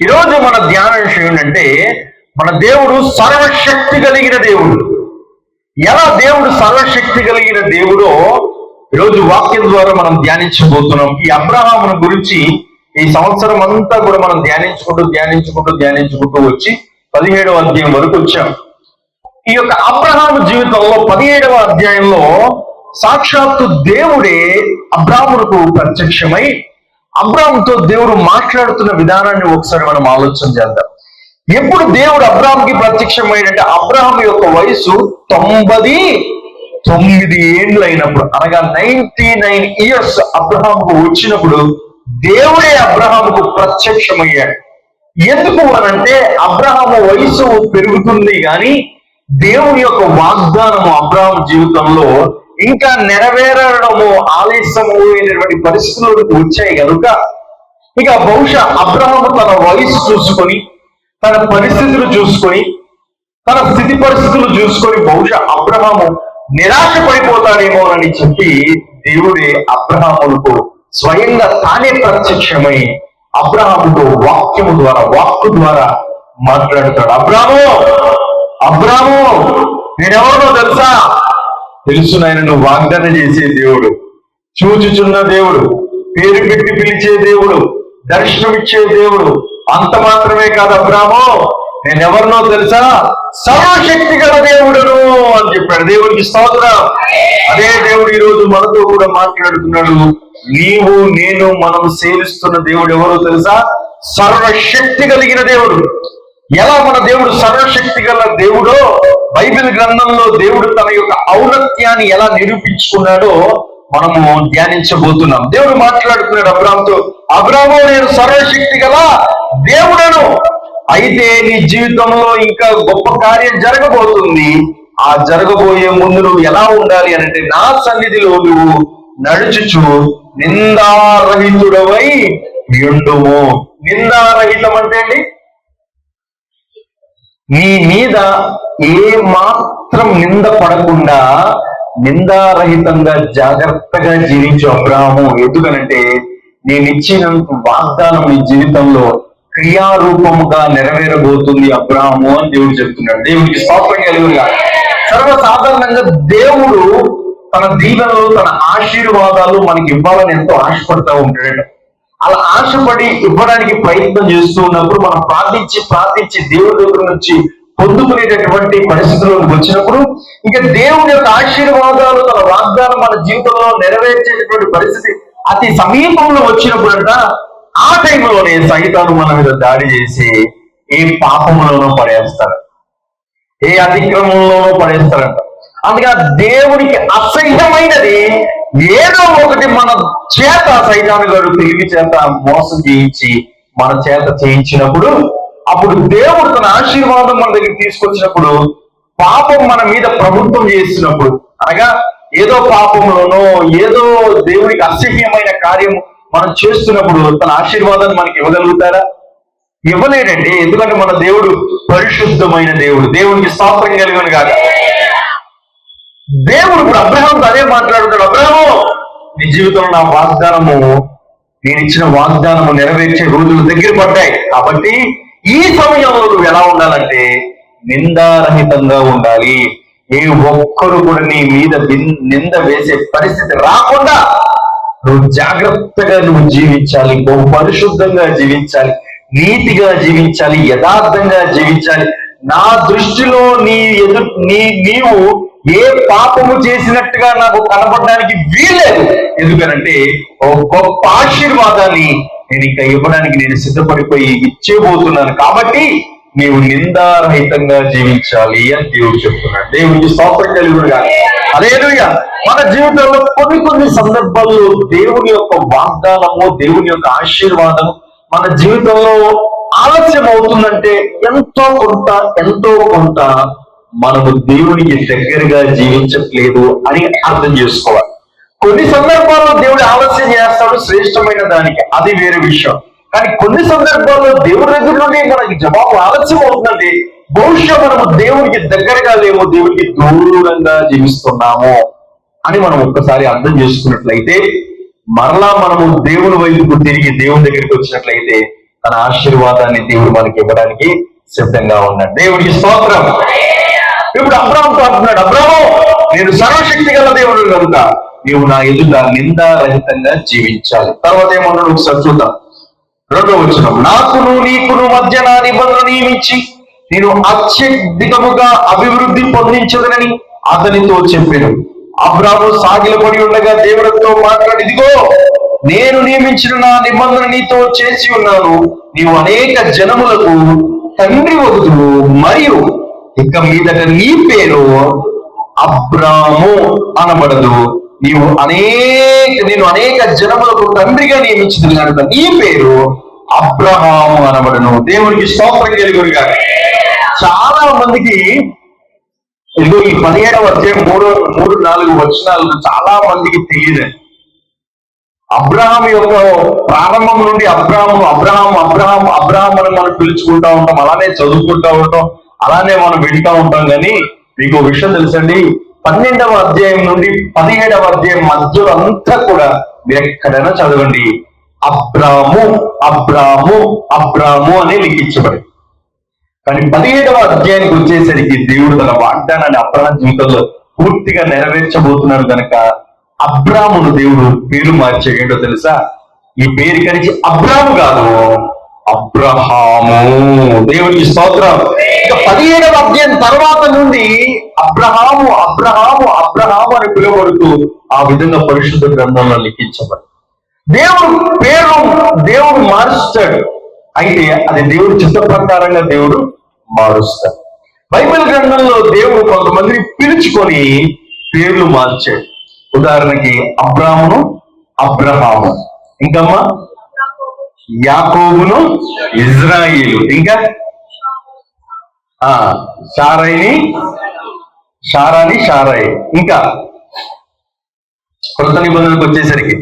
ఈరోజు మన ధ్యాన విషయం ఏంటంటే మన దేవుడు సర్వశక్తి కలిగిన దేవుడు. ఎలా దేవుడు సర్వశక్తి కలిగిన దేవుడో ఈరోజు వాక్యం ద్వారా మనం ధ్యానించబోతున్నాం. ఈ అబ్రహామును గురించి ఈ సంవత్సరం అంతా కూడా మనం ధ్యానించుకుంటూ ధ్యానించుకుంటూ ధ్యానించుకుంటూ వచ్చి పదిహేడవ అధ్యాయం వరకు వచ్చాం. ఈ యొక్క అబ్రహాము జీవితంలో పదిహేడవ అధ్యాయంలో సాక్షాత్తు దేవుడే అబ్రాహ్మునకు ప్రత్యక్షమై అబ్రామ్తో దేవుడు మాట్లాడుతున్న విధానాన్ని ఒకసారి మనం ఆలోచన చేద్దాం. ఎప్పుడు దేవుడు అబ్రాహాంకి ప్రత్యక్షమైనట్టే అబ్రాహం యొక్క వయసు తొంభది తొమ్మిది ఏండ్లు అయినప్పుడు అనగా నైన్టీ నైన్ ఇయర్స్ అబ్రహాంకు వచ్చినప్పుడు దేవుడే అబ్రహాంకు ప్రత్యక్షమయ్యాడు. ఎందుకు అనంటే అబ్రహాము వయసు పెరుగుతుంది కానీ దేవుని యొక్క వాగ్దానము అబ్రహాం జీవితంలో ఇంకా నెరవేరడము ఆలస్యము అయినటువంటి వచ్చాయి కనుక ఇక బహుశా అబ్రహము తన వయసు చూసుకొని తన పరిస్థితులు చూసుకొని తన స్థితి పరిస్థితులు చూసుకొని బహుశా అబ్రహాము నిరాశ పడిపోతాడేమోనని చెప్పి దేవుడే అబ్రహాములకు స్వయంగా తానే ప్రత్యక్షమై అబ్రహాముతో వాక్యము ద్వారా వాక్కు ద్వారా మాట్లాడుతాడు. అబ్రాము అబ్రాము నేనెవరో తెలుసా? తెలుసు నాయన నువ్వు వాగ్దానం చేసే దేవుడు. చూచుచున్న దేవుడు పేరు పెట్టి పిలిచే దేవుడు దర్శనమిచ్చే దేవుడు. అంత మాత్రమే కాదు అబ్రామో నేనెవరినో తెలుసా? సర్వశక్తి గల దేవుడును అని చెప్పాడు. దేవుడికి స్తోత్రం. అదే దేవుడు ఈరోజు మనతో కూడా మాట్లాడుతున్నాడు. నీవు నేను మనం సేవిస్తున్న దేవుడు ఎవరో తెలుసా? సర్వశక్తి కలిగిన దేవుడు. ఎలా మన దేవుడు సర్వశక్తి గల దేవుడో బైబిల్ గ్రంథంలో దేవుడు తన యొక్క ఔన్నత్యాన్ని ఎలా నిరూపించుకున్నాడో మనము ధ్యానించబోతున్నాం. దేవుడు మాట్లాడుతున్నాడు అబ్రామ్తో అబ్రాము నేను సర్వశక్తి గల దేవుడను. అయితే నీ జీవితంలో ఇంకా గొప్ప కార్యం జరగబోతుంది. ఆ జరగబోయే ముందు నువ్వు ఎలా ఉండాలి అంటే నా సన్నిధిలో నువ్వు నడుచుచు. నిందారహితుడవై ఉండుము. నిందారహితం అంటే అండి నీ మీద ఏ మాత్రం నింద పడకుండా నిందారహితంగా జాగ్రత్తగా జీవించు అబ్రాహము ఎందుకనంటే నేనిచ్చిన వాగ్దానం నీ జీవితంలో క్రియారూపముగా నెరవేరబోతుంది అబ్రాహము అని దేవుడు చెప్తున్నాడు. దేవుడికి స్తోత్రం కలిగిగా సర్వసాధారణంగా దేవుడు తన దీవెనలు తన ఆశీర్వాదాలు మనకి ఇవ్వాలని ఎంతో ఆశపడతా ఉంటాడు అలా ఆశపడి ఇవ్వడానికి ప్రయత్నం చేస్తూ ఉన్నప్పుడు మనం ప్రార్థించి ప్రార్థించి దేవుడి దగ్గర నుంచి పొందుకునేటటువంటి పరిస్థితుల్లోకి వచ్చినప్పుడు ఇంకా దేవుని యొక్క ఆశీర్వాదాలు తన వాగ్దానం మన జీవితంలో నెరవేర్చేటటువంటి పరిస్థితి అతి సమీపంలో వచ్చినప్పుడంట ఆ టైంలోనే సైతాను మన మీద దాడి చేసి ఏ పాపంలోనూ పడేస్తారు. ఏ అతిక్రమంలోనూ పడేస్తారంట. అందుకే దేవుడికి దేవునికి అసహ్యమైనది ఏదో ఒకటి మన చేత సైతాన్ని గారు తెలివి చేత మోసం చేయించి మన చేత చేయించినప్పుడు అప్పుడు దేవుడు తన ఆశీర్వాదం మన దగ్గర తీసుకొచ్చినప్పుడు పాపం మన మీద ప్రభుత్వం చేసినప్పుడు అనగా ఏదో పాపంలోనో ఏదో దేవునికి అసహ్యమైన కార్యం మనం చేస్తున్నప్పుడు తన ఆశీర్వాదాన్ని మనకి ఇవ్వగలుగుతారా? ఇవ్వలేడండి. ఎందుకంటే మన దేవుడు పరిశుద్ధమైన దేవుడు. దేవునికి స్తోత్రం కలిగిన కాదు దేవుడు ఇప్పుడు అబ్రహాంతో అదే మాట్లాడుతాడు అబ్రహము నీ జీవితంలో నా వాగ్దానము నేను ఇచ్చిన వాగ్దానము నెరవేర్చే రోజులు దగ్గర పడ్డాయి. కాబట్టి ఈ సమయంలో నువ్వు ఎలా ఉండాలంటే నిందారహితంగా ఉండాలి. ఏ ఒక్కరు కూడా నీ మీద నింద వేసే పరిస్థితి రాకుండా నువ్వు జాగ్రత్తగా నువ్వు జీవించాలి. బహు పరిశుద్ధంగా జీవించాలి. నీతిగా జీవించాలి. యథార్థంగా జీవించాలి. నా దృష్టిలో నీ ఎదు నీ నీవు ఏ పాపము చేసినట్టుగా నాకు కనపడడానికి వీల్లేదు. ఎందుకనంటే ఒక గొప్ప ఆశీర్వాదాన్ని నేను ఇంకా ఇవ్వడానికి నేను సిద్ధపడిపోయి ఇచ్చేబోతున్నాను. కాబట్టి నీవు నిందారహితంగా జీవించాలి అని దేవుడు చెప్తున్నాడు. దేవుడికి స్తోత్రం కలిగినగా అదేవిధంగా మన జీవితంలో కొన్ని కొన్ని సందర్భాల్లో దేవుని యొక్క వాగ్దానము దేవుని యొక్క ఆశీర్వాదము మన జీవితంలో ఆలస్యం అవుతుందంటే ఎంతో కొంత ఎంతో కొంత మనము దేవునికి దగ్గరగా జీవించట్లేదు అని అర్థం చేసుకోవాలి. కొన్ని సందర్భాల్లో దేవుడు ఆలస్యం చేస్తాడు శ్రేష్టమైన దానికి. అది వేరే విషయం. కానీ కొన్ని సందర్భాల్లో దేవుడి దగ్గర నుండి మనకి జవాబు ఆలస్యం అవుతుందండి బహుశా మనము దేవునికి దగ్గరగా లేము దేవునికి దూరంగా జీవిస్తున్నాము అని మనం ఒక్కసారి అర్థం చేసుకున్నట్లయితే మరలా మనము దేవుని వైపుకు తిరిగి దేవుని దగ్గరికి వచ్చినట్లయితే తన ఆశీర్వాదాన్ని దేవుడు మనకి ఇవ్వడానికి సిద్ధంగా ఉన్నాడు. దేవుడికి స్తోత్రం. ఇప్పుడు అబ్రాహంతో అంటున్నాడు అబ్రాహం నేను సర్వశక్తి గల దేవుడు కనుక నీవు నా ఎదుట నిందారహితంగా జీవించాలి. తర్వాత ఏమన్నాడు ఒకసారి చూద్దాం. రెండో వచ్చిన నాకును నీకును మధ్య నా నిబంధన నియమించి నేను అత్యధికముగా అభివృద్ధి పొందించదనని అతనితో చెప్పాను. అబ్రాము సాగిలపడి ఉండగా దేవుడితో మాట్లాడి ఇదిగో నేను నియమించిన నా నిబంధన నీతో చేసి ఉన్నాను. నీవు అనేక జనములకు తండ్రి వదులు మరియు ఇక మీదట నీ పేరు అబ్రాము అనబడదు. నీవు అనేక నేను అనేక జనములకు తండ్రిగా నియమించింది కనుక నీ పేరు అబ్రహాము అనబడను. దేవునికి స్తోత్రం కలిగురుగా. చాలా మందికి ఇదిగో ఈ పదిహేడవ అధ్యాయం మూడు మూడు నాలుగు వచనాలు చాలా మందికి తెలియదు. అబ్రహాం యొక్క ప్రారంభం నుండి అబ్రహాము అబ్రహాం అబ్రహాం అబ్రహాం అని మనం పిలుచుకుంటా ఉంటాం. అలానే చదువుకుంటా ఉంటాం. అలానే మనం వింటా ఉంటాం కానీ మీకు విషయం తెలుసండి. పన్నెండవ అధ్యాయం నుండి పదిహేడవ అధ్యాయం మధ్యలో అంతా కూడా మీరు ఎక్కడైనా చదవండి. అబ్రాము అబ్రాము అబ్రాము అని లిఖించబడి కానీ పదిహేడవ అధ్యాయానికి వచ్చేసరికి దేవుడు తన వాగ్దానాన్ని అబ్రహం జీవితంలో పూర్తిగా నెరవేర్చబోతున్నాడు కనుక అబ్రామును దేవుడు పేరు మార్చే తెలుసా? ఈ పేరు కలిసి అబ్రాము కాదు అబ్రహాము. దేవునికి స్తోత్రం. ఇక పదిహేడవ అధ్యాయం తర్వాత నుండి అబ్రహాము అబ్రహాము అబ్రహాము అని పిలువబడుతూ ఆ విధంగా పరిశుద్ధ గ్రంథంలో లిఖించబడి దేవుడు పేరు దేవుడు మారుస్తాడు. అయితే అది దేవుడు చిత్త ప్రకారంగా దేవుడు మారుస్తాడు. బైబిల్ గ్రంథంలో దేవుడు కొంతమందిని పిలుచుకొని పేర్లు మార్చాడు. ఉదాహరణకి అబ్రామును అబ్రహాము ఇంకమ్మా? యాకోబును ఇజ్రాయిలు ఇంకా? ఆ షారాని షారాయి. ఇంకా కొత్త నిబంధనకు వచ్చేసరికి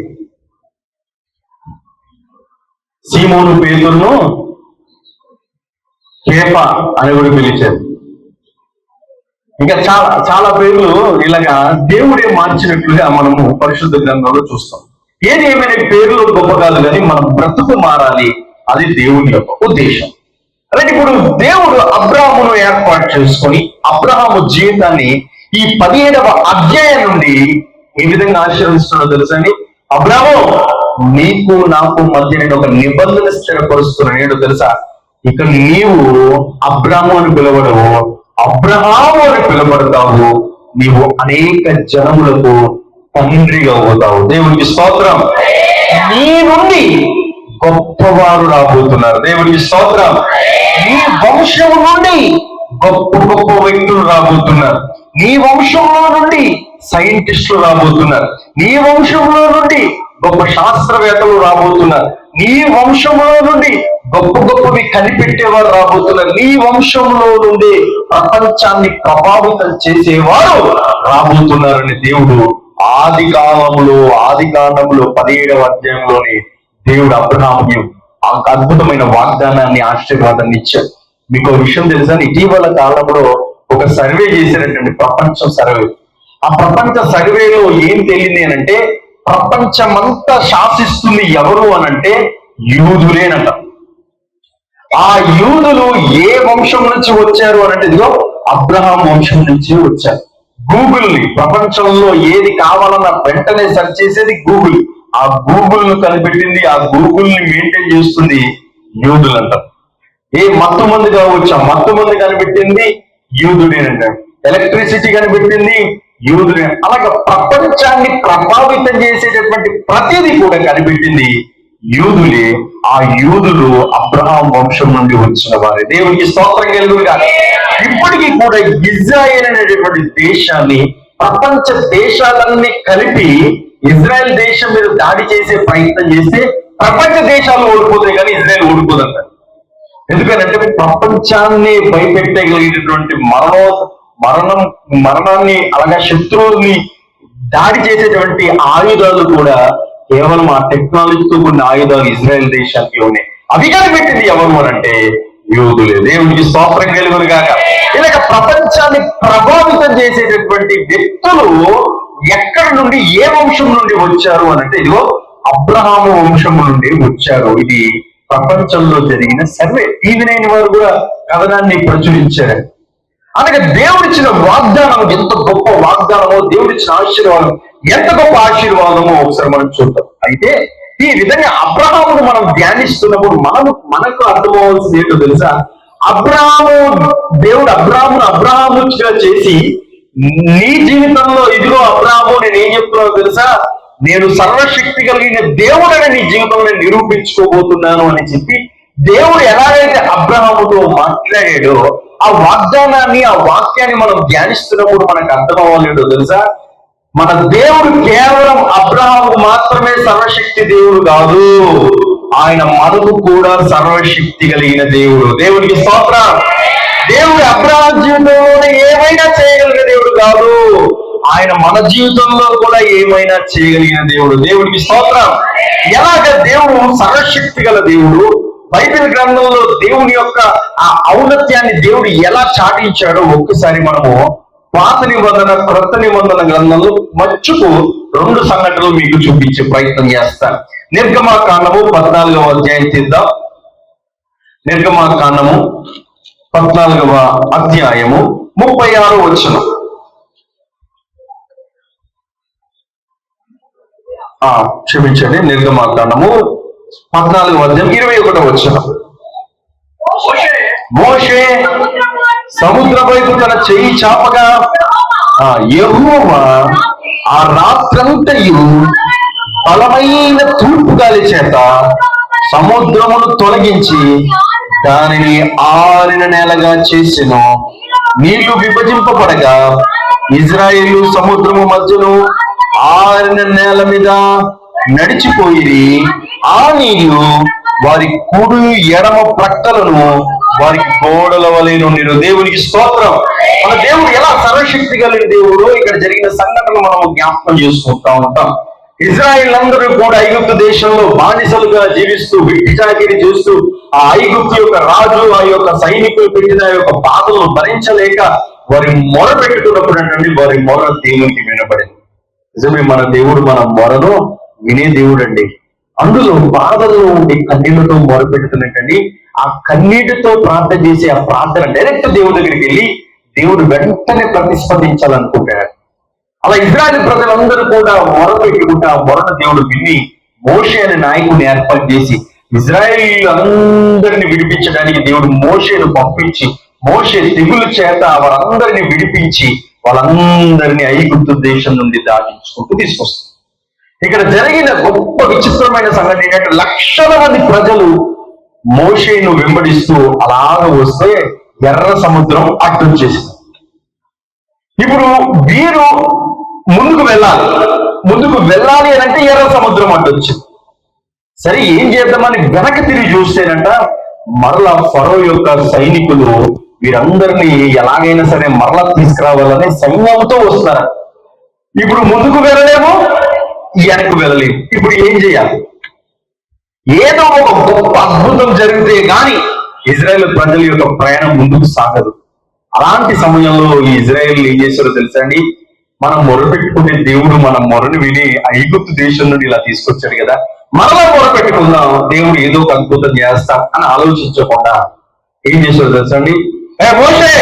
సీమోను పేతురును కేప అని కూడా పిలిచారు. ఇంకా చాలా చాలా పేర్లు ఇలాగా దేవుడే మార్చినట్లుగా మనము పరిశుద్ధ గ్రంథంలో చూస్తాం. ఏదేమైనా పేర్లు గొప్ప కాదు కానీ మన బ్రతుకు మారాలి. అది దేవుని యొక్క ఉద్దేశం. అలాగే ఇప్పుడు దేవుడు అబ్రాహమును ఏర్పాటు చేసుకొని అబ్రహాము జీవితాన్ని ఈ పదిహేడవ అధ్యాయం నుండి ఏ విధంగా ఆశీర్వదిస్తున్నో తెలుసండి అబ్రాహం నీకు నాకు మధ్య నేను ఒక నిబంధన స్థిరపరుస్తున్నాను. ఏంటో తెలుసా? ఇక్కడ నీవు అబ్రాహము అని పిలవడవు అబ్రహాము అని పిలబడతావు నీవు అనేక జనములకు తండ్రిగా అవుతావు. దేవునికి స్తోత్రం. నీ నుండి గొప్పవారు రాబోతున్నారు దేవునికి స్తోత్రం. నీ వంశం నుండి గొప్ప గొప్ప వ్యక్తులు రాబోతున్నారు. నీ వంశంలో నుండి సైంటిస్టులు రాబోతున్నారు. నీ వంశంలో నుండి గొప్ప శాస్త్రవేత్తలు రాబోతున్నారు. నీ వంశంలో నుండి గొప్ప గొప్పవి కనిపెట్టేవారు రాబోతున్నారు. నీ వంశంలో నుండి ప్రపంచాన్ని ప్రభావితం చేసేవారు రాబోతున్నారని దేవుడు ఆది కాలంలో ఆది కాండంలో పదిహేడవ అధ్యాయంలోని దేవుడు అబ్రహాము ఒక అద్భుతమైన వాగ్దానాన్ని ఆశీర్వాదాన్ని ఇచ్చాడు. మీకు విషయం తెలుసా? ఇటీవల కాలంలో ఒక సర్వే చేశారంటండి ప్రపంచం సర్వే. ఆ ప్రపంచ సర్వేలో ఏం తెలియంది అని అంటే ప్రపంచమంతా శాసిస్తుంది ఎవరు అనంటే యూదులేనంట ఆ యూదులు ఏ వంశం నుంచి వచ్చారు అనంటే ఇదిగో అబ్రహాం వంశం నుంచి వచ్చారు. గూగుల్ని ప్రపంచంలో ఏది కావాలన్నా వెంటనే సెర్చ్ చేసేది గూగుల్. ఆ గూగుల్ను కనిపెట్టింది ఆ గూగుల్ని మెయింటైన్ చేస్తుంది యూదులు అంటారు ఏ మత్తు మంది కావచ్చు ఆ మత్తు మంది కనిపెట్టింది యూదుడేనంట ఎలక్ట్రిసిటీ కనిపెట్టింది యూదుడే అలాగే ప్రపంచాన్ని ప్రభావితం చేసేటటువంటి ప్రతిదీ కూడా కనిపెట్టింది యూదులే. ఆ యూదులు అబ్రహాం వంశం నుండి వచ్చిన వారే. దేవునికి స్తోత్రం కలుగుగా ఇప్పటికీ కూడా ఇజ్రాయేల్ అనేటటువంటి దేశాన్ని ప్రపంచ దేశాలన్నీ కలిపి ఇజ్రాయెల్ దేశం మీద దాడి చేసే ప్రయత్నం చేస్తే ప్రపంచ దేశాలు ఓడిపోతాయి కానీ ఇజ్రాయెల్ ఓడిపోదంట. ఎందుకనంటే ప్రపంచాన్ని భయపెట్టగలిగినటువంటి మరణో మరణం మరణాన్ని అలాగే శత్రువుల్ని దాడి చేసేటువంటి ఆయుధాలు కూడా కేవలం ఆ టెక్నాలజీతో కూడిన ఆయుధాలు ఇజ్రాయెల్ దేశానికి ఉన్నాయి అవి కనిపెట్టింది ఎవరు అని అంటే యూదులే. దేవునికి స్తోత్రం కలుగును కాక ఇలాగ ప్రపంచాన్ని ప్రభావితం చేసేటటువంటి వ్యక్తులు ఎక్కడి నుండి ఏ వంశం నుండి వచ్చారు అని అంటే ఇదిగో అబ్రహాము వంశం నుండి వచ్చారు. ఇది ప్రపంచంలో జరిగిన సర్వే. టీవీ వారు కూడా కథనాన్ని ప్రచురించారు. అనగా దేవుడిచ్చిన వాగ్దానం ఎంత గొప్ప వాగ్దానమో దేవుడిచ్చిన ఆశీర్వాదం ఎంత గొప్ప ఆశీర్వాదమో ఒకసారి మనం చూద్దాం. అయితే ఈ విధంగా అబ్రహామును మనం ధ్యానిస్తున్నప్పుడు మనం మనకు అర్థమవలసింది ఏంటో తెలుసా? అబ్రహాము దేవుడు అబ్రాహ్మును అబ్రహాముగా చేసి నీ జీవితంలో ఇదిగో అబ్రహాము నేను ఏం చెప్తున్నావు తెలుసా? నేను సర్వశక్తి కలిగిన దేవుడని నీ జీవితంలో నిరూపించుకోబోతున్నాను అని చెప్పి దేవుడు ఎలాగైతే అబ్రహాముతో మాట్లాడాడో ఆ వాగ్దానాన్ని ఆ వాక్యాన్ని మనం ధ్యానిస్తున్నప్పుడు మనకు అర్థం అవ్వలేదో తెలుసా? మన దేవుడు కేవలం అబ్రహముకు మాత్రమే సర్వశక్తి దేవుడు కాదు ఆయన మనకు కూడా సర్వశక్తి కలిగిన దేవుడు. దేవుడికి స్తోత్రం. దేవుడు అబ్రహాం జీవితంలోనే ఏమైనా కాదు. ఆయన మన జీవితంలో కూడా ఏమైనా చేయగలిగిన దేవుడు. దేవుడికి స్తోత్రం. ఎలాగ దేవుడు సర్వశక్తి గల దేవుడు? బైబిల్ గ్రంథంలో దేవుని యొక్క ఆ ఔన్నత్యాన్ని దేవుడు ఎలా చాటించాడో ఒక్కసారి మనము పాత నిబంధన క్రొత్త నిబంధన గ్రంథంలో మచ్చుకు రెండు సంఘటనలు మీకు చూపించే ప్రయత్నం చేస్తాను నిర్గమా కాండము పద్నాలుగవ అధ్యాయం తీద్దాం. నిర్గమా కాండము పద్నాలుగవ అధ్యాయము ముప్పై ఆరు వచ్చినాం క్షమించండి నిర్గమా కాండము పద్నాలుగవ అధ్యాయం ఇరవై ఒకటో వచ్చిన మోషే. సముద్ర వైపు తన చెయ్యి చాపగా ఆ యెహోవా ఆ రాత్రంతయు బలమైన తూర్పు గాలి చేత సముద్రమును తొలగించి దానిని ఆరిన నేలగా చేసెను. నీళ్ళు విభజింపబడగా ఇజ్రాయేలు సముద్రము మధ్యలో ఆరిన నేల మీద నడిచిపోయి ఆ నీళ్ళు వారి కుడు ఎడమ ప్రక్కలను వారికి గోడల వలె నుండి దేవునికి స్తోత్రం. మన దేవుడు ఎలా సర్వశక్తి కలిగిన దేవుడు ఇక్కడ జరిగిన సంఘటనలు మనం జ్ఞాపకం చేసుకుంటా ఉంటాం. ఇజ్రాయిల్ అందరూ కూడా ఐగుప్తు దేశంలో బానిసలుగా జీవిస్తూ వెట్టి చాకిరి చేస్తూ ఆ ఐగుప్తు యొక్క రాజు ఆ యొక్క సైనికులు పెట్టిన యొక్క బాధలను భరించలేక వారి మొర పెట్టుకున్నప్పుడు అంటే వారి మొర దేవునికి నిజమే మన దేవుడు మన మొరను వినే దేవుడు అండి అందులో బాధల్లో ఉండి కన్నీళ్ళతో మొరపెడుతున్నట్టండి. ఆ కన్నీటితో ప్రార్థన చేసే ఆ ప్రార్థన డైరెక్ట్ దేవుడి దగ్గరికి వెళ్ళి దేవుడు వెంటనే ప్రతిస్పందించాలనుకుంటాడు. అలా ఇజ్రాయల్ ప్రజలందరూ కూడా మొర పెట్టుకుంటే ఆ మొరను దేవుడు విని మోషే అనే నాయకుడిని ఏర్పాటు చేసి ఇజ్రాయేల్ అందరిని విడిపించడానికి దేవుడు మోషేను పంపించి మోషే తెగులు చేత వారందరిని విడిపించి వాళ్ళందరినీ ఐగుప్తు దేశం నుండి దాటించుకుంటూ తీసుకొస్తారు ఇక్కడ జరిగిన గొప్ప విచిత్రమైన సంఘటన ఏంటంటే లక్షల మంది ప్రజలు మోషేను వెంబడిస్తూ అలాగ వస్తే ఎర్ర సముద్రం అడ్డొచ్చేసింది ఇప్పుడు వీరు ముందుకు వెళ్ళాలి. ముందుకు వెళ్ళాలి అని అంటే ఎర్ర సముద్రం అడ్డొచ్చింది సరే ఏం చేద్దామని వెనక తిరిగి చూస్తేనంట మరలా ఫరో యొక్క సైనికులు వీరందరినీ ఎలాగైనా సరే మరలా తీసుకురావాలని సైన్యంతో వస్తున్నారు. ఇప్పుడు ముందుకు వెళ్ళలేము వెనక్కు వెళ్ళలేము. ఇప్పుడు ఏం చేయాలి? ఏదో ఒక గొప్ప అద్భుతం జరిగితే గాని ఇజ్రాయెల్ ప్రజల యొక్క ప్రయాణం ముందుకు సాగదు. అలాంటి సమయంలో ఈ ఇజ్రాయెల్ ఏం చేశారో తెలుసండి మనం మొరపెట్టుకునే దేవుడు మన మొరను విని ఐగుప్తు దేశం నుండి ఇలా తీసుకొచ్చాడు కదా. మరలా మొరపెట్టుకుందాం దేవుడు ఏదో ఒక అద్భుతం చేస్తాం అని ఆలోచించకుండా ఏం చేశారో తెలుసండి అండి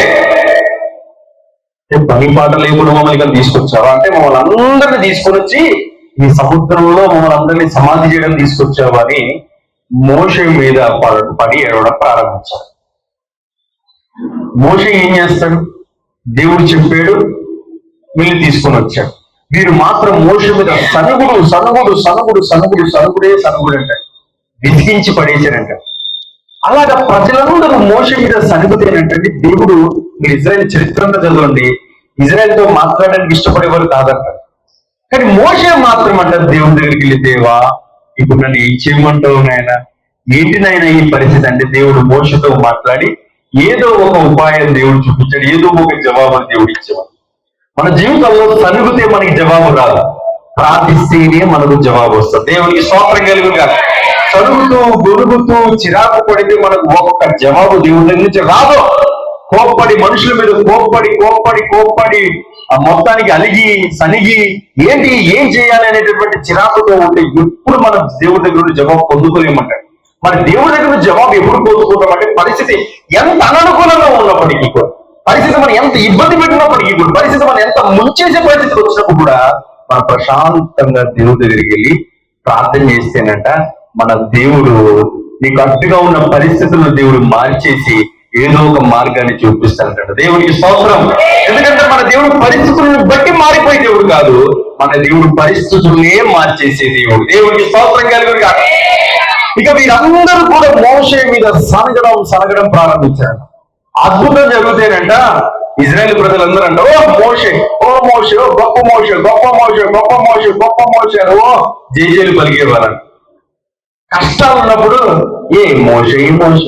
పని పాట లేకుండా మమ్మల్ని ఇక్కడ తీసుకొచ్చావా? అంటే మమ్మల్ని అందరిని తీసుకొని వచ్చి ఈ సముద్రంలో మమ్మల్ని అందరినీ సమాధి చేయడం తీసుకొచ్చావా అని మోషే మీద పడి ఏడవడం ప్రారంభించారు మోషే ఏం చేస్తాడు? దేవుడు చెప్పాడు వీళ్ళు తీసుకొని వచ్చాడు. వీరు మాత్రం మోష మీద సనుగుడు సనుగుడు సనుగుడు సనుగుడు సనుగుడే సనుగుడు అంటారు విధించి పడేశారంటారు అలాగా ప్రజలందరూ మోష మీద ఏంటంటే దేవుడు మీరు ఇజ్రాయెల్ చరిత్ర చదవండి. తో మాట్లాడడానికి ఇష్టపడేవారు కాదంట కానీ మోసే మాత్రం అంటారు దేవుని దగ్గరికి వెళ్ళి దేవా ఇప్పుడు నన్ను ఏం చేయమంటావు నాయన? ఏంటి నాయన ఈ పరిస్థితి? అంటే దేవుడు మోషతో మాట్లాడి ఏదో ఒక ఉపాయం దేవుడు చూపించాడు ఏదో ఒక జవాబు దేవుడు ఇచ్చేవాడు. మన జీవితంలో సనుగుతే మనకి జవాబు రాదు. ప్రార్థిస్తేనే మనకు జవాబు వస్తుంది. దేవునికి స్తోత్రం కలుగుగా సనుగుతూ గొరుగుతూ చిరాకు పడితే మనకు ఒక్క జవాబు దేవుడి. నుంచి రాదు? కోప్పడి మనుషుల మీద కోప్పడి కోప్పడి కోప్పడి ఆ మొత్తానికి అలిగి సనిగి ఏంటి ఏం చేయాలి అనేటటువంటి చిరాకుతో ఉంటే ఎప్పుడు మనం దేవుడి దగ్గర నుండి జవాబు పొందుకోలేమంటాడు. మరి దేవుడి దగ్గర జవాబు ఎప్పుడు పొందుకుంటామంటే పరిస్థితి ఎంత అననుకూలంగా ఉన్నప్పటికీ కూడా పరిస్థితి మనం ఎంత ఇబ్బంది పెట్టినప్పటికీ కూడా పరిస్థితి మనం ఎంత ముంచేసే పరిస్థితి వచ్చినప్పుడు కూడా మనం ప్రశాంతంగా దేవుడి దగ్గరికి వెళ్ళి ప్రార్థన చేస్తేనంట మన దేవుడు నీకు అడ్డుగా ఉన్న పరిస్థితులను దేవుడు మార్చేసి ఏదో ఒక మార్గాన్ని చూపిస్తానంట దేవుడికి స్తోత్రం. ఎందుకంటే మన దేవుడు పరిస్థితులను బట్టి మారిపోయే దేవుడు కాదు మన దేవుడు పరిస్థితులనే మార్చేసే దేవుడు. దేవుడికి స్తోత్రం కలిగి కాదు ఇక వీరందరూ కూడా మోసే మీద సనగడం సనగడం ప్రారంభించారు. అద్భుతం జరుగుతాయంట ఇజ్రాయెల్ ప్రజలందరూ అంట ఓ మోషే ఓ మోషే గొప్ప మోషే గొప్ప మోషే గొప్ప మోషే గొప్ప మోషే ఓ జేజేలు పలిగేవారంట కష్టాలు ఉన్నప్పుడు ఏ మోస ఏ మోస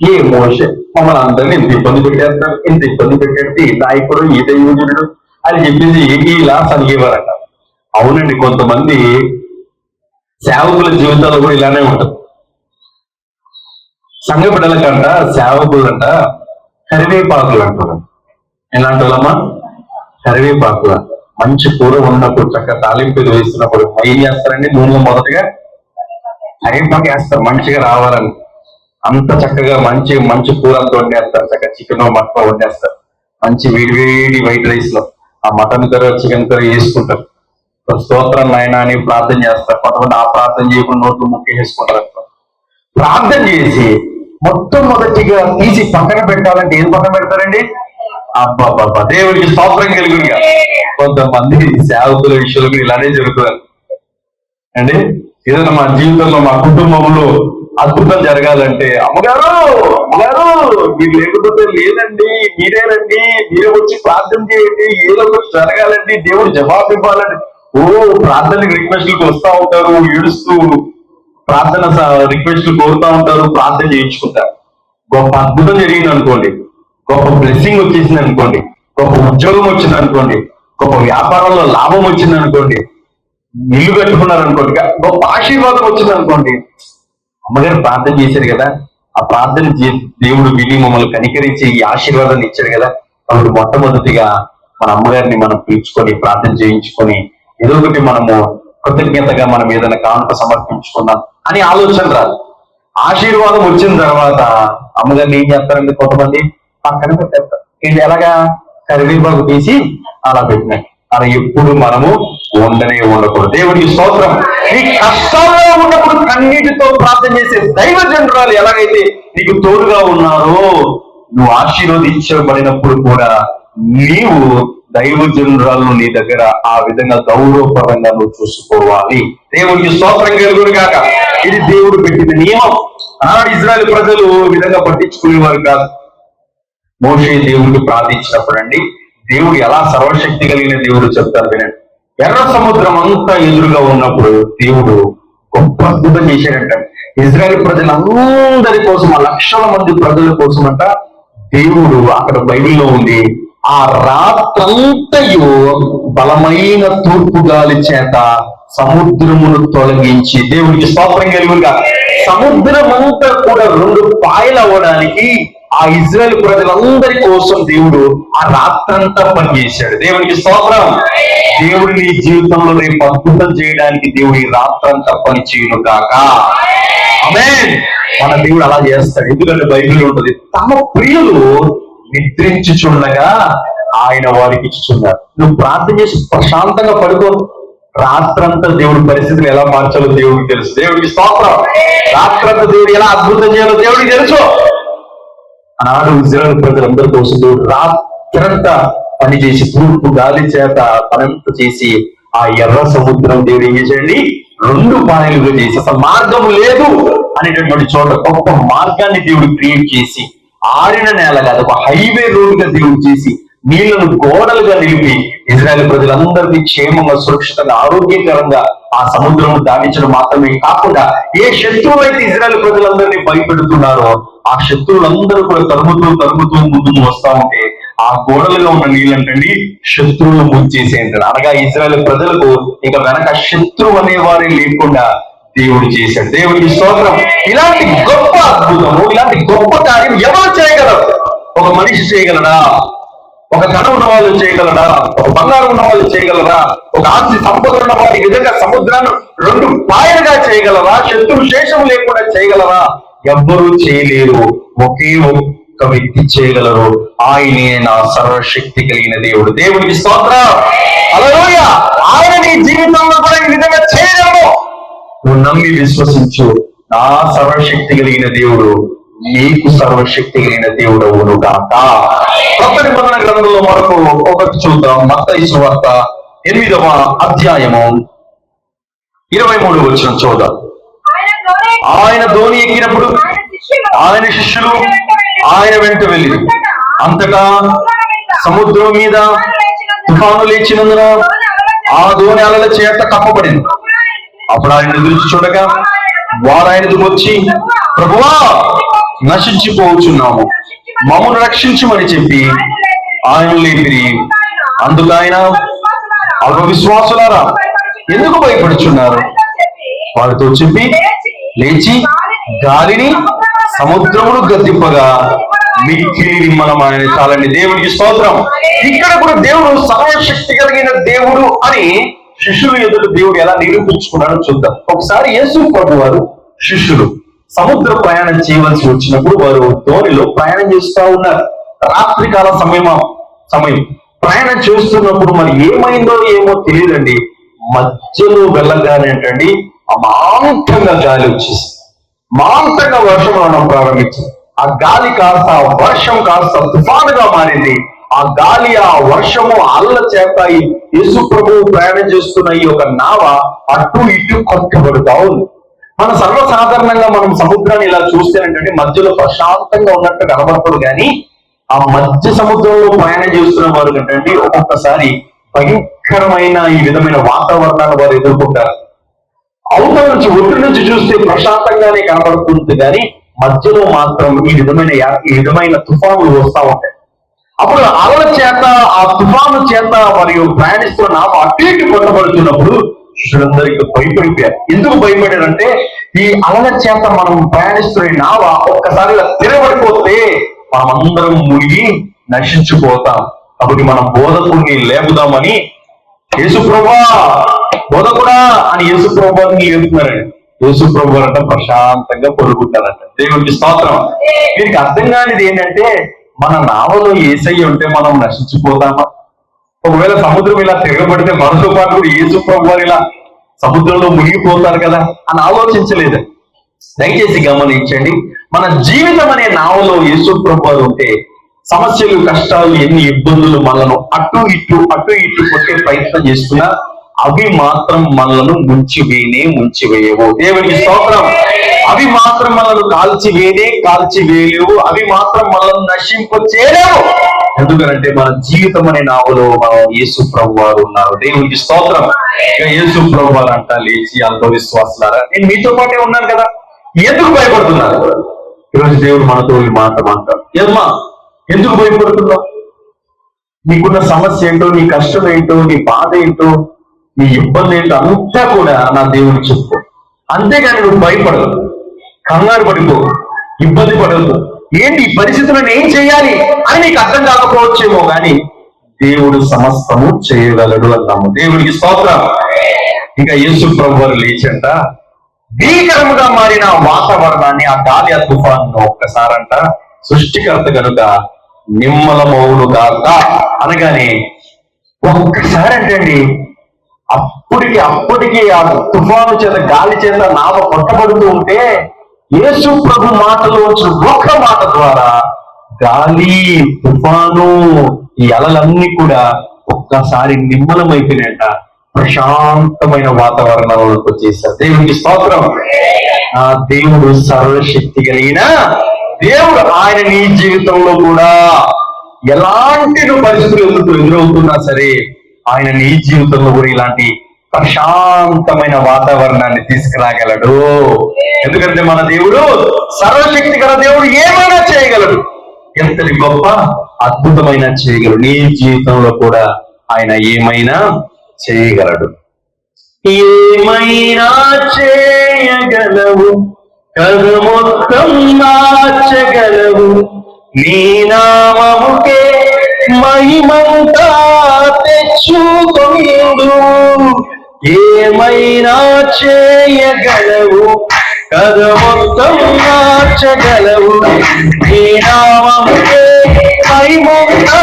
ఏ మోస మమ్మల్ని అందరినీ ఇంత ఇబ్బంది పెట్టేస్తారు ఇంత ఇబ్బంది పెట్టేస్తే ఈ నాయకుడు ఈ దైవజనుడు అని చెప్పేసి ఇలా సనిగేవారట అవునండి కొంతమంది సేవకుల జీవితాలు కూడా ఇలానే ఉంటుంది. సంఘ బిడ్డలకంట సేవకులంట కరివేపాకులు అంటారు. ఎలాంటి వాళ్ళమ్మా కరివేపాకులు అంట. మంచి కూర ఉన్నప్పుడు చక్కగా తాలింపు వేస్తున్నప్పుడు ఏం చేస్తారండి? నూనెలో మొదటగా కరివేపాకు వేస్తారు మంచిగా రావాలని. అంత చక్కగా మంచి మంచి కూరలతో వండేస్తారు. చక్కగా చికెన్ మటన్ వండేస్తారు. మంచి వేడి వేడి వైట్ రైస్లో. ఆ మటన్ కర్రీ చికెన్ కర్రీ వేసుకుంటారు స్తోత్రం నాయన అని ప్రార్థన చేస్తారు. కొంతమంది ఆ ప్రార్థన చేయకుండా నోట్లు ముక్కి వేసుకుంటారు. ప్రార్థన చేసి మొత్తం మొదటిగా తీసి పక్కన పెట్టాలంటే ఏం పక్కన పెడతారండి? అబ్బాబ్బా దేవుడికి స్తోత్రం కలిగిగా కొంతమంది సేవకుల విషయంలో ఇలానే జరుగుతుంది. అండి? ఏదైనా మా జీవితంలో మా కుటుంబంలో అద్భుతం జరగాలంటే అమ్మగారు అమ్మగారు మీరు లేకపోతే లేదండి మీరేనండి మీరే వచ్చి ప్రార్థన చేయండి ఏదో ఒకటి జరగాలండి దేవుడు జవాబు ఇవ్వాలండి ఓ ప్రార్థనకి రిక్వెస్ట్లకు వస్తా ఉంటారు ఏడుస్తూ ప్రార్థన రిక్వెస్ట్లు కోరుతా ఉంటారు ప్రార్థన చేయించుకుంటారు గొప్ప అద్భుతం జరిగింది అనుకోండి గొప్ప బ్లెస్సింగ్ వచ్చేసింది అనుకోండి గొప్ప ఉద్యోగం వచ్చింది అనుకోండి గొప్ప వ్యాపారంలో లాభం వచ్చింది అనుకోండి ఇల్లు కట్టుకున్నారు అనుకోండి. గొప్ప ఆశీర్వాదం వచ్చింది అనుకోండి. అమ్మగారు ప్రార్థన చేశారు కదా. ఆ ప్రార్థన దేవుడు విని మమ్మల్ని కనికరించి ఈ ఆశీర్వాదాన్ని ఇచ్చాడు కదా. అప్పుడు మొట్టమొదటిగా మన అమ్మగారిని మనం పిలుచుకొని ప్రార్థన చేయించుకొని ఏదో ఒకటి మనము కృతజ్ఞతగా మనం ఏదైనా కానుక సమర్పించుకుందాం అని ఆలోచన రాదు. ఆశీర్వాదం వచ్చిన తర్వాత అమ్మగారిని ఏం చేస్తారండి కొంతమంది? పక్కన పెట్టేస్తారు. ఎలాగా? కరివేపాకు తీసి అలా పెట్టినాయి అలా ఎప్పుడు మనము ఉండనే ఉండకూడదు. దేవుడికి స్తోత్రం. నీ కష్టాల్లో ఉన్నప్పుడు కన్నీటితో ప్రార్థన చేసే దైవ జనరాలు ఎలాగైతే నీకు తోడుగా ఉన్నారో నువ్వు ఆశీర్వదించబడినప్పుడు కూడా నీవు దైవ దైవజనురాలను నీ దగ్గర ఆ విధంగా గౌరవపరంగా నువ్వు చూసుకోవాలి. దేవుడికి స్తోత్రం కలుగురు కాక ఇది దేవుడు పెట్టిన నియమం. ఆనాడు ఇజ్రాయల్ ప్రజలు విధంగా పట్టించుకునేవారు కాదు. మోషే దేవుడికి ప్రార్థించినప్పుడు అండి దేవుడు ఎలా సర్వశక్తి కలిగిన దేవుడు చెప్తారు వినండి. ఎర్ర సముద్రం అంతా ఎదురుగా ఉన్నప్పుడు దేవుడు గొప్ప అద్భుతం చేశాడంట. ఇజ్రాయల్ ప్రజలందరి కోసం ఆ లక్షల మంది ప్రజల కోసమంట దేవుడు అక్కడ బైబిల్లో ఉంది. ఆ రాత్రంతయు బలమైన తూర్పు గాలి చేత సముద్రమును తొలగించి దేవుడికి స్తోత్రం కలుగుగా సముద్రం అంతా కూడా రెండు పాయలు అవ్వడానికి ఆ ఇజ్రాయల్ ప్రజలందరి కోసం దేవుడు ఆ రాత్రంతా పనిచేశాడు. దేవునికి స్తోత్రం. దేవుడు నీ జీవితంలో రేపు అద్భుతం చేయడానికి దేవుడు ఈ రాత్రంతా పని చేయను కాక మన దేవుడు అలా చేస్తాడు. ఎందుకంటే బైబిల్ ఉంటుంది తమ ప్రియులు నిద్రించుచుండగా ఆయన వారికి ఇచ్చుచున్నారు. నువ్వు ప్రార్థన చేసి ప్రశాంతంగా పడుకో. రాత్రంతా దేవుడి పరిస్థితిని ఎలా మార్చాలో దేవుడికి తెలుసు. దేవుడికి స్తోత్రం. రాత్రంతా దేవుడు ఎలా అద్భుతం చేయాలో దేవుడికి తెలుసు. ఆనాడు ఇజ్రాయల్ ప్రజలందరి కోసం దేవుడు రాత్రంతా పనిచేసి తూర్పు గాలి చేత పనంత చేసి ఆ ఎర్ర సముద్రం దేవుడు ఏం చేశాడండి? రెండు పాయలుగా చేసి అసలు మార్గం లేదు అనేటటువంటి చోట గొప్ప మార్గాన్ని దేవుడు క్రియేట్ చేసి ఆరిన నేల కాదు ఒక హైవే రోడ్గా దేవుడు చేసి నీళ్ళను గోడలుగా నిలిపి ఇజ్రాయెల్ ప్రజలందరినీ క్షేమంగా సురక్షితంగా ఆరోగ్యకరంగా ఆ సముద్రం దాటించడం మాత్రమే కాకుండా ఏ శత్రువు అయితే ఇజ్రాయెల్ ప్రజలందరినీ భయపెడుతున్నారో ఆ శత్రువులందరూ కూడా తరుముతూ తరుముతూ ముందుకు వస్తా ఉంటే ఆ గోడలుగా ఉన్న నీళ్ళంటండి శత్రువులు ముంచేసేయంటాడు అనగా ఇజ్రాయెల్ ప్రజలకు ఇక వెనక శత్రువు అనేవారే లేకుండా దేవుడు చేశాడు. దేవుడికి స్తోత్రం. ఇలాంటి గొప్ప అద్భుతము ఇలాంటి గొప్ప కార్యం ఎవరు చేయగలరు? ఒక మనిషి చేయగలడా? ఒక ధనం ఉన్న వాళ్ళు చేయగలరా? ఒక బంగారం ఉన్న వాళ్ళు చేయగలరా? ఒక ఆస్తి సంపద ఉన్న వాళ్ళు విధంగా సముద్రాన్ని రెండు పాయలుగా చేయగలరా? శత్రు శేషం లేకుండా చేయగలరా? ఎవ్వరూ చేయలేరు. ఒకే ఒక్క వ్యక్తి చేయగలరు. ఆయనే నా సర్వశక్తి కలిగిన దేవుడు. దేవునికి స్తోత్రం హల్లెలూయా. ఆయన నీ జీవితంలో కూడా ఈ విధంగా చేయగలరు నువ్వు నమ్మి విశ్వసించు. నా సర్వశక్తి కలిగిన దేవుడు. నీకు సర్వశక్తి కలిగిన దేవుడు అవును గాక. కొత్త నిబంధన గ్రంథంలో మరొక ఒకటి చూద్దాం. మత్త వార్త ఎనిమిదవ అధ్యాయము. ఇరవై మూడు వచ్చిన చూద్దాం. ఆయన ధోని ఎక్కినప్పుడు ఆయన శిష్యులు ఆయన వెంట వెళ్ళి అంతటా సముద్రం మీద తుఫాను లేచినందున ఆ ధోని అలల చేత కప్పబడింది. అప్పుడు ఆయన చూసి చూడగా వారు ఆయనకు వచ్చి ప్రభువా నశించిపోవచ్చున్నాము మమ్మను రక్షించమని చెప్పి ఆయన లేపిరి. అందుకు ఆయన అల్పవిశ్వాసులారా ఎందుకు భయపడుచున్నారు? వారితో చెప్పి లేచి గాలిని సముద్రమును గద్దింపగా మిక్కిలి నిమ్మలమైన చాలండి దేవునికి స్తోత్రం. ఇక్కడ కూడా దేవుడు సర్వశక్తి కలిగిన దేవుడు అని శిష్యులు ఎదుట దేవుడు ఎలా నిరూపించుకున్నాడో చూద్దాం. ఒకసారి యేసు ప్రభు వారు శిష్యులు. సముద్ర ప్రయాణం చేయవలసి వచ్చినప్పుడు వారు ధోనిలో ప్రయాణం చేస్తూ ఉన్నారు. రాత్రికాల సమయం సమయం. ప్రయాణం చేస్తున్నప్పుడు మరి ఏమైందో ఏమో తెలియదండి. మధ్యలో వెళ్ళగానే ఏంటండి అమాంతంగా గాలి వచ్చేసి మాంతంగా వర్షం రావడం ప్రారంభించింది. ఆ గాలి కాస్త వర్షం కాస్త తుఫానుగా మారింది. ఆ గాలి ఆ వర్షము అల్ల చేత యేసు ప్రభువు ప్రయాణం చేస్తున్న ఈ ఒక నావ అటు ఇటు కొట్టబడుతా ఉంది. మన సర్వసాధారణంగా మనం సముద్రాన్ని ఇలా చూస్తే ఏంటంటే మధ్యలో ప్రశాంతంగా ఉన్నట్టు కనబడతాడు కానీ ఆ మధ్య సముద్రంలో ప్రయాణం చేస్తున్న వారు ఏంటంటే ఒక్కొక్కసారి భయంకరమైన ఈ విధమైన వాతావరణాన్ని వారు ఎదుర్కొంటారు. అవతల నుంచి ఒడ్డు నుంచి చూస్తే ప్రశాంతంగానే కనబడుతుంది కానీ మధ్యలో మాత్రం ఈ విధమైన ఈ విధమైన తుఫానులు వస్తా ఉంటాయి. అప్పుడు అలల చేత ఆ తుఫాను చేత మరియు ప్రయాణిస్తున్న అటు ఇటు కొట్టబడుతున్నప్పుడు శిష్యులందరికీ భయపడిపోయారు ఎందుకు భయపడారంటే ఈ అలల చేత మనం ప్రయాణిస్తున్న నావ ఒక్కసారి తిరగబడిపోతే మనం అందరం మునిగి నశించిపోతాం. కాబట్టి మనం బోధకుడిని లేపుదామని యేసుప్రభా బోధకుడా అని యేసుప్రభాని లేపుతున్నారండి. యేసుప్రభు అంట ప్రశాంతంగా పడుకుంటారంట. దేవుడికి స్తోత్రం. దీనికి అర్థం కానిది ఏంటంటే మన నావలో ఏసయ్య ఉంటే మనం నశించిపోతామా? ఒకవేళ సముద్రం ఇలా తిరగబడితే మనతో పాటు కూడా ఏసు వారు ఇలా సముద్రంలో మునిగిపోతారు కదా అని ఆలోచించలేదు. దయచేసి గమనించండి మన జీవితం అనే నావలో యేసు ప్రభు వారు ఉంటే సమస్యలు కష్టాలు ఎన్ని ఇబ్బందులు మనను అటు ఇటు అటు ఇటు కొట్టే ప్రయత్నం చేస్తున్నా అవి మాత్రం మనలను ముంచివేనే ముంచివేయవు. దేవునికి స్తోత్రం. అవి మాత్రం మనల్ని కాల్చివేనే కాల్చివేయలేవు అవి మాత్రం మనల్ని నశింపచేయలేవు. ఎందుకంటే మన జీవితం అనే నావలో మనం యేసు ప్రభు వారు ఉన్నారు. దేవునికి స్తోత్రం. ఇంకా యేసు ప్రభు వారు అంట లేచి అంత విశ్వాసులారా నేను మీతో పాటే ఉన్నాను కదా. ఎందుకు భయపడుతున్నారు? ఈరోజు దేవుడు మనతో ఈ మాట మాట్లాడు. ఏమ్మా ఎందుకు భయపడుతున్నావు? నీకున్న సమస్య ఏంటో నీ కష్టం ఏంటో నీ బాధ ఏంటో నీ ఇబ్బంది ఏంటో అంతా కూడా నా దేవుడు చెప్పు. అంతేగాని నువ్వు భయపడదు కంగారు పడిపో. ఇబ్బంది పడదు ఏంటి ఈ పరిస్థితులను ఏం చేయాలి అని నీకు అర్థం కాకపోవచ్చేమో కానీ దేవుడు సమస్తము చేయగలడు అన్నాము. దేవుడికి స్తోత్రం. ఇంకా యేసు ప్రభు లేచంట. భీకరముగా మారిన వాతావరణాన్ని ఆ గాలి ఆ తుఫాను ఒక్కసారంట. సృష్టికర్త కనుక నిమ్మలమౌను గాక. అనగానే ఒక్కసారి అంటండి అప్పటికి అప్పటికి ఆ తుఫాను చేత గాలి చేత నావ కొట్టబడుతూ ఉంటే యేసు ప్రభు మాటలో వచ్చిన ఒక్క మాట ద్వారా గాలి తుఫాను ఈ అలలన్నీ కూడా ఒక్కసారి నిమ్మలమైపోయినట ప్రశాంతమైన వాతావరణంలోకి వచ్చేసారు. దేవునికి స్తోత్రం. ఆ దేవుడు సర్వశక్తి కలిగిన దేవుడు ఆయన నీ జీవితంలో కూడా ఎలాంటి పరిస్థితులు ఎదురవుతున్నా సరే ఆయన నీ జీవితంలో కూడా ఇలాంటి ప్రశాంతమైన వాతావరణాన్ని తీసుకురాగలడు. ఎందుకంటే మన దేవుడు సర్వశక్తి గల దేవుడు ఏమైనా చేయగలడు. ఎంతటి గొప్ప అద్భుతమైన చేయగలడు. నీ జీవితంలో కూడా ఆయన ఏమైనా చేయగలడు. ఏమైనా చేయగలవు. కథ మొత్తం మార్చగలవు. నీ నామముకే మహిమ ఏమైనా చేయగలవు? కథ మొత్తం మార్చగలవు. నీ నామముకే మహిమంతా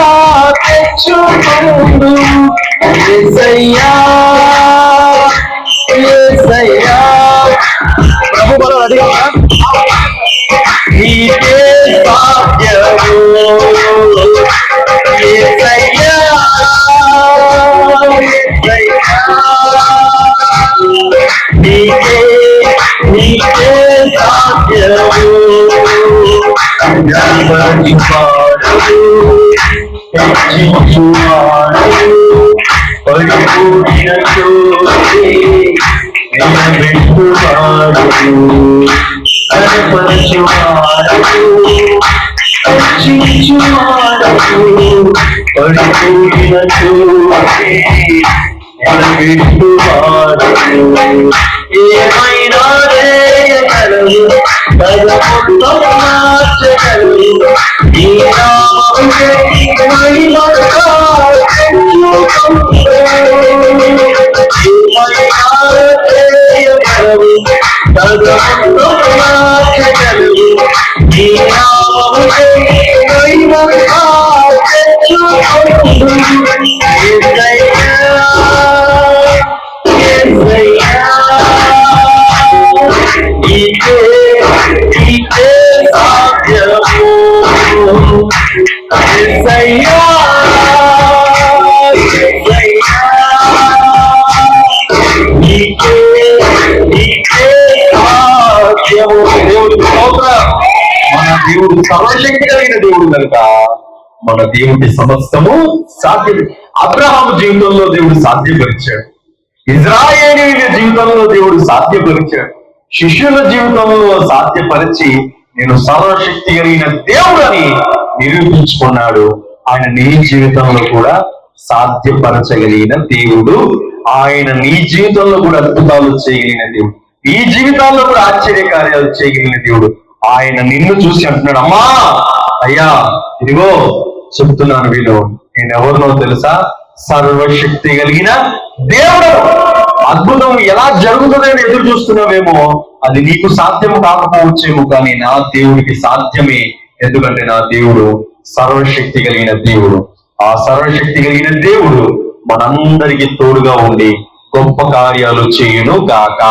తెచ్చుకుందు యేసయ్యా ప్రభు బలం అడిగా నీకే సాధ్యము. నీకే నీకే సాధ్యము జన్మనివాడు హెచ్చించువాడు పరిపూర్ణ నిలబెట్టువాడు హెచ్చించువాడు పరిపూర్ణ జ్యోతి నిలబెట్టువాడు ఏమైనా చేయగలవు కథ మొత్తం సర్వశక్తి కలిగిన దేవుడు కనుక మన దేవుడి సమస్తము సాధ్యం అబ్రహాము జీవితంలో దేవుడు సాధ్యపరిచాడు. ఇజ్రాయేలీల జీవితంలో దేవుడు సాధ్యపరిచాడు. శిష్యుల జీవితంలో సాధ్యపరిచి నేను సర్వశక్తి కలిగిన దేవుడు అని నిరూపించుకున్నాడు. ఆయన నీ జీవితంలో కూడా సాధ్యపరచగలిగిన దేవుడు. ఆయన నీ జీవితంలో కూడా అద్భుతాలు చేయగలిగిన దేవుడు. ఈ జీవితాల్లో కూడా ఆశ్చర్య కార్యాలు చేయగలిగిన దేవుడు. ఆయన నిన్ను చూసి అంటున్నాడు అమ్మా అయ్యా ఇదిగో చెప్తున్నాను వీళ్ళు నేను ఎవరినో తెలుసా? సర్వశక్తి కలిగిన దేవుడు. అద్భుతం ఎలా జరుగుతుందని ఎదురు చూస్తున్నావేమో. అది నీకు సాధ్యం కాకపోవచ్చేమో కానీ నా దేవుడికి సాధ్యమే. ఎందుకంటే నా దేవుడు సర్వశక్తి కలిగిన దేవుడు. ఆ సర్వశక్తి కలిగిన దేవుడు మనందరికీ తోడుగా ఉండి గొప్ప కార్యాలు చేయును గాక